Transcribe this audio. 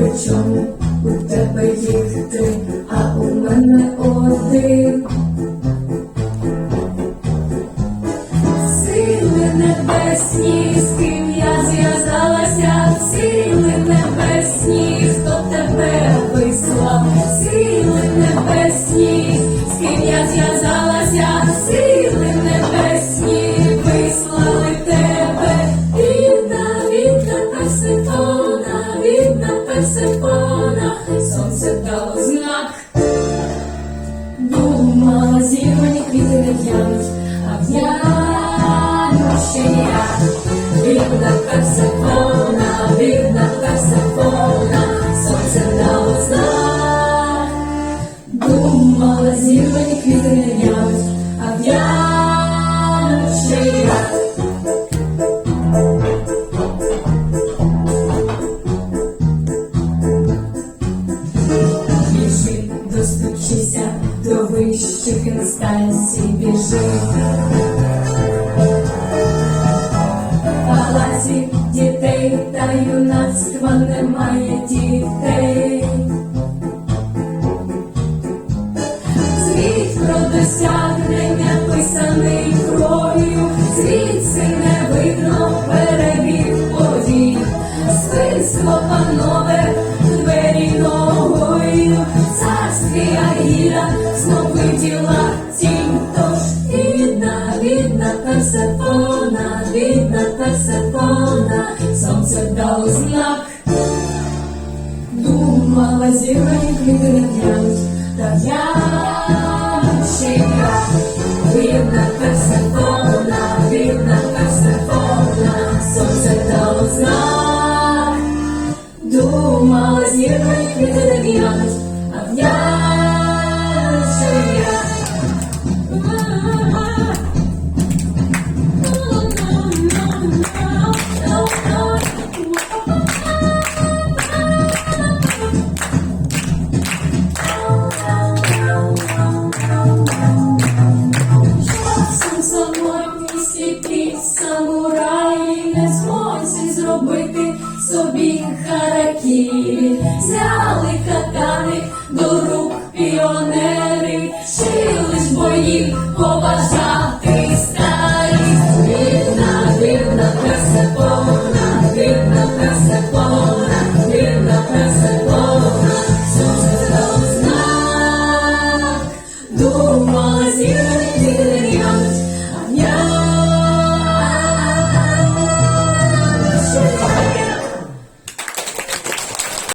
причому у тебе їх три, а у мене один. Сили небесні. Бідна Персефона, бідна Персефона, сонце дало знак. Думала, зірвані квіти не в'януть, а в'януть ще я. Біжи, достучися до вищих інстанцій, біжи. Персефона, бідна Персефона, сонце дало знак. Думала, зірвані квіти не в'януть, та ще я. Бідна Персефона, бідна Персефона, сонце дало знак. Думала, зірвані квіти не в'януть, а в'януть собі харакірі, взяли катани до рук піонери, Шили ж боїв поважати старі. Вірна, вірна, персепона, вірна, персепона, вірна, персепона, все це знак, думала зірка.